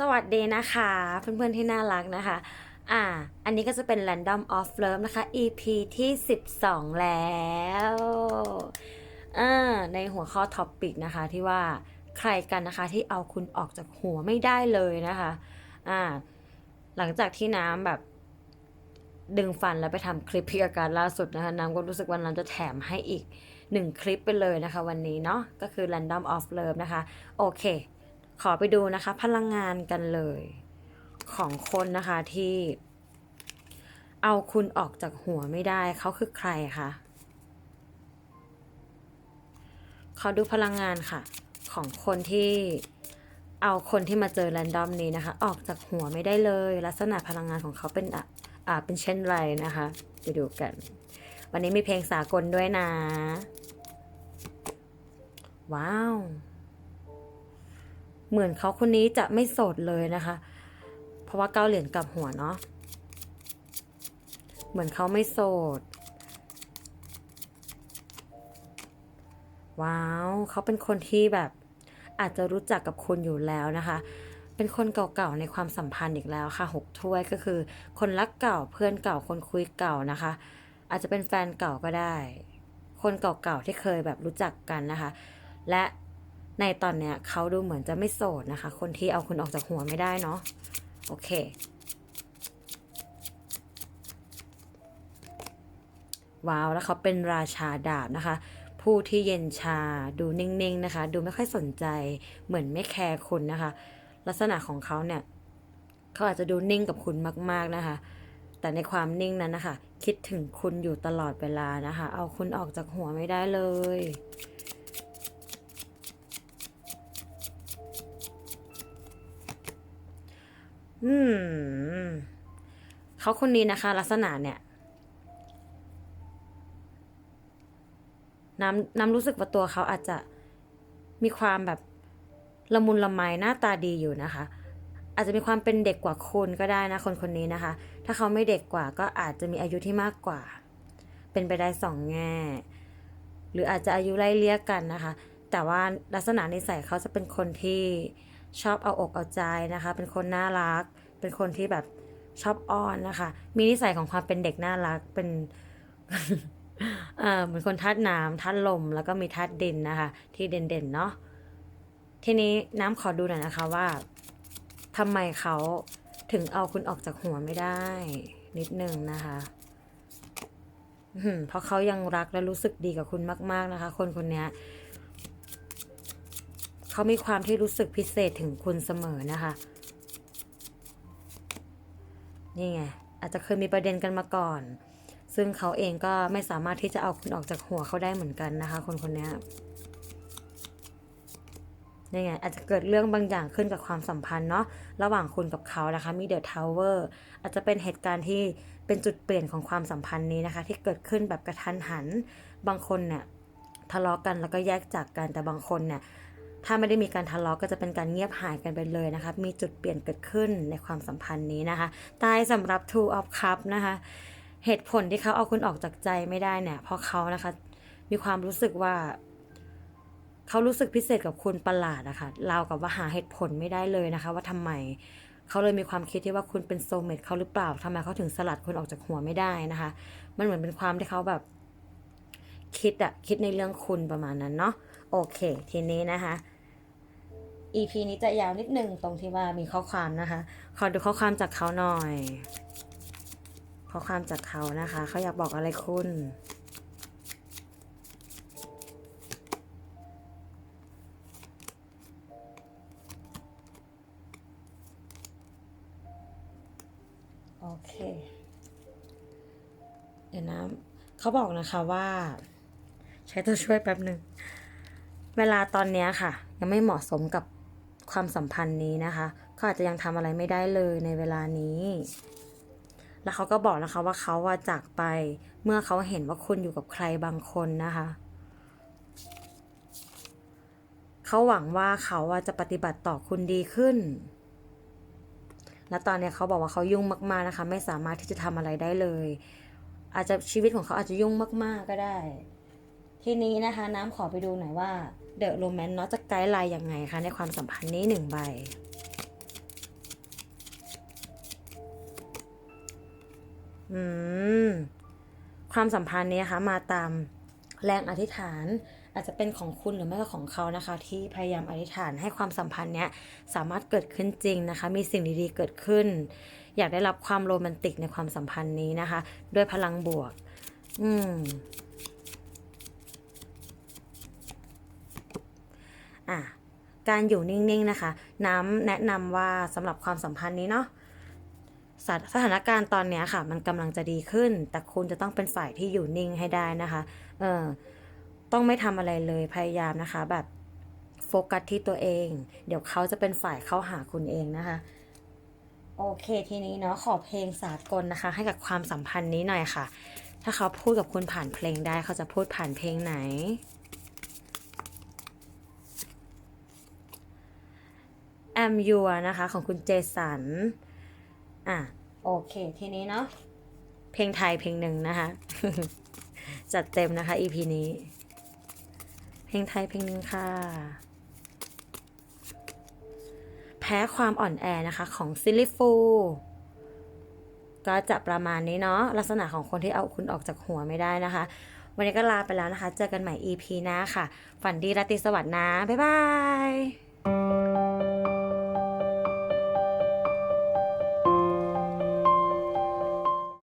สวัสดีนะคะ เพื่อนๆที่น่ารักนะคะ อ่า อันนี้ก็จะเป็น Random of Love นะคะ EP ที่ 12 แล้วอ่าในหัวข้อท็อปปิกนะคะที่ว่าใครกันนะคะที่เอาคุณออกจากหัวไม่ได้เลยนะคะอ่าหลังจากที่น้ำแบบดึงฟันแล้วไปทำคลิปพิการล่าสุดนะคะ น้ำก็รู้สึกว่าน้ำจะแถมให้อีกหนึ่งคลิปไปเลยนะคะ วันนี้เนาะก็คือ Random of Love นะคะ โอเค ขอไปดูนะคะ พลังงานกันเลย ของคนนะคะที่เอาคุณออกจากหัวไม่ได้ เขาคือใครคะขอดูพลังงานค่ะ ของคนที่เอาคนที่มาเจอแรนดอมนี้นะคะ ออกจากหัวไม่ได้เลย ลักษณะพลังงานของเขาเป็นอ่าเป็นเช่นไรนะคะ ไปดูกัน วันนี้มีเพลงสากลด้วยนะ ว้าว เหมือนเขาคนนี้จะไม่โสดเลยนะคะ เพราะว่าเก้าเหรียญกับหัวเนาะเหมือนเขาไม่โสด ว้าวเขาเป็นคนที่แบบอาจจะรู้จักกับคุณอยู่แล้วนะคะ เป็นคนเก่าๆในความสัมพันธ์อีกแล้วค่ะหกถ้วยก็คือ คนรักเก่าเพื่อนเก่าคนคุยเก่านะคะ อาจจะเป็นแฟนเก่าก็ได้ คนเก่าๆที่เคยแบบรู้จักกันนะคะ และ ในตอนเนี้ยเขาดูเหมือนจะไม่โสดนะคะ คนที่เอาคุณออกจากหัวไม่ได้เนาะโอเค ว้าวแล้วเขาเป็นราชาดาบนะคะ ผู้ที่เย็นชาดูนิ่งๆนะคะ ดูไม่ค่อยสนใจเหมือนไม่แคร์คุณนะคะ ลักษณะของเขาเนี่ยเขาอาจจะดูนิ่งกับคุณมาก ๆนะคะ แต่ในความนิ่งนั้นนะคะ คิดถึงคุณอยู่ตลอดเวลานะคะ เอาคุณออกจากหัวไม่ได้เลย อืมเขาคนนี้นะคะ ลักษณะเนี่ย น้ำน้ำรู้สึกว่าตัวเขาอาจจะมีความแบบละมุนละไมหน้าตาดีอยู่นะคะ อาจจะมีความเป็นเด็กกว่าคุณก็ได้นะคนคนนี้นะคะ ถ้าเขาไม่เด็กกว่าก็อาจจะมีอายุที่มากกว่า เป็นไปได้สองแง่ หรืออาจจะอายุไล่เลี่ยกันนะคะ แต่ว่าลักษณะนิสัยเขาจะเป็นคนที่ ชอบเอาอกเอาใจนะคะ เป็นคนน่ารัก เป็นคนที่แบบชอบอ้อนนะคะ มีนิสัยของความเป็นเด็กน่ารัก เป็นเอ่อเหมือนคนธาตุน้ำธาตุลม แล้วก็มีธาตุดินนะคะ ที่เด่นๆเนาะ ทีนี้น้ำขอดูหน่อยนะคะว่าทำไมเขาถึงเอาคุณออกจากหัวไม่ได้ นิดนึงนะคะเพราะเขายังรักและรู้สึกดีกับคุณมาก ๆนะคะ คนคนนี้ เขามีความที่รู้สึกพิเศษถึงคุณเสมอนะคะ นี่ไง อาจจะเคยมีประเด็นกันมาก่อน ซึ่งเขาเองก็ไม่สามารถที่จะเอาคุณออกจากหัวเขาได้เหมือนกันนะคะ คนคนนี้นี่ไงอาจจะเกิดเรื่องบางอย่างขึ้นกับความสัมพันธ์เนาะระหว่างคุณกับเขานะคะมีเดอะทาวเวอร์อาจจะเป็นเหตุการณ์ที่เป็นจุดเปลี่ยนของความสัมพันธ์นี้นะคะ ที่เกิดขึ้นแบบกระทันหัน บางคนเนี่ยทะเลาะกันแล้วก็แยกจากกันแต่บางคนเนี่ย ถ้าไม่ได้มีการทะเลาะก็จะเป็นการเงียบหายกันไปเลยนะคะ มีจุดเปลี่ยนเกิดขึ้นในความสัมพันธ์นี้นะคะ ตายสำหรับ Two of Cup นะคะ เหตุผลที่เขาเอาคุณออกจากใจไม่ได้เนี่ย เพราะเขานะคะ มีความรู้สึกว่าเขารู้สึกพิเศษกับคุณประหลาดนะคะเรากับว่าหาเหตุผลไม่ได้เลยนะคะ ว่าทำไมเขาเลยมีความคิดที่ว่าคุณเป็นโซเมตเขาหรือเปล่าทำไมเขาถึงสลัดคุณออกจากหัวไม่ได้นะคะ มันเหมือนเป็นความที่เขาแบบ คิดอะคิดในเรื่องคุณประมาณนั้นเนาะโอเค ทีนี้นะคะ EP นี้จะยาวนิดนึงตรงที่ว่ามีข้อความนะคะ ขอดูข้อความจากเขาหน่อย ข้อความจากเขานะคะ เขาอยากบอกอะไรคุณโอเค เดี๋ยวนะเขาบอกนะคะว่า ใช้ตัวช่วยแป๊บหนึ่ง เวลาตอนนี้ค่ะ ยังไม่เหมาะสมกับ ความสัมพันธ์นี้นะคะเขาอาจจะยังทำอะไรไม่ได้เลยในเวลานี้ แล้วเขาก็บอกนะคะว่าเขาว่าจากไปเมื่อเขาเห็นว่าคุณอยู่กับใครบางคนนะคะเขาหวังว่าเขาว่าจะปฏิบัติต่อคุณดีขึ้น และตอนนี้เขาบอกว่าเขายุ่งมากๆนะคะ ไม่สามารถที่จะทำอะไรได้เลย อาจจะชีวิตของเขาอาจจะยุ่งมาก ๆก็ได้ ทีนี้นะคะน้ำขอไปดูหน่อยว่าเดอะโรแมนต์เนาะจะไกด์ไลน์ยังไงคะในความสัมพันธ์นี้หนึ่งใบอืมความสัมพันธ์นี้นะคะมาตามแรงอธิษฐานอาจจะเป็นของคุณหรือไม่ก็ของเขานะคะ ที่พยายามอธิษฐานให้ความสัมพันธ์เนี้ยสามารถเกิดขึ้นจริงนะคะ มีสิ่งดีๆเกิดขึ้น อยากได้รับความโรแมนติกในความสัมพันธ์นี้นะคะ ด้วยพลังบวก อืม อะการอยู่นิ่งๆนะคะ น้ำแนะนำว่าสำหรับความสัมพันธ์นี้เนาะสถานการณ์ตอนนี้ค่ะ มันกำลังจะดีขึ้น แต่คุณจะต้องเป็นฝ่ายที่อยู่นิ่งให้ได้นะคะ เออต้องไม่ทำอะไรเลยพยายามนะคะ แบบโฟกัสที่ตัวเอง เดี๋ยวเขาจะเป็นฝ่ายเข้าหาคุณเองนะคะ โอเคทีนี้เนาะขอเพลงสากลนะคะ ให้กับความสัมพันธ์นี้หน่อยค่ะ ถ้าเขาพูดกับคุณผ่านเพลงได้เขาจะพูดผ่านเพลงไหน Am Your นะคะ ของคุณเจสัน อะ โอเค ทีนี้เนาะเพลงไทยเพลงหนึ่งนะคะ จัดเต็มนะคะ EP นี้ เพลงไทยเพลงหนึ่งค่ะ แพ้ความอ่อนแอนะคะของซิลิฟูก็จะประมาณนี้เนาะลักษณะของคนที่เอาคุณออกจากหัวไม่ได้นะคะ วันนี้ก็ลาไปแล้วนะคะ เจอกันใหม่ EP หน้าค่ะ ฝันดีราตรีสวัสดิ์นะ บ๊ายบาย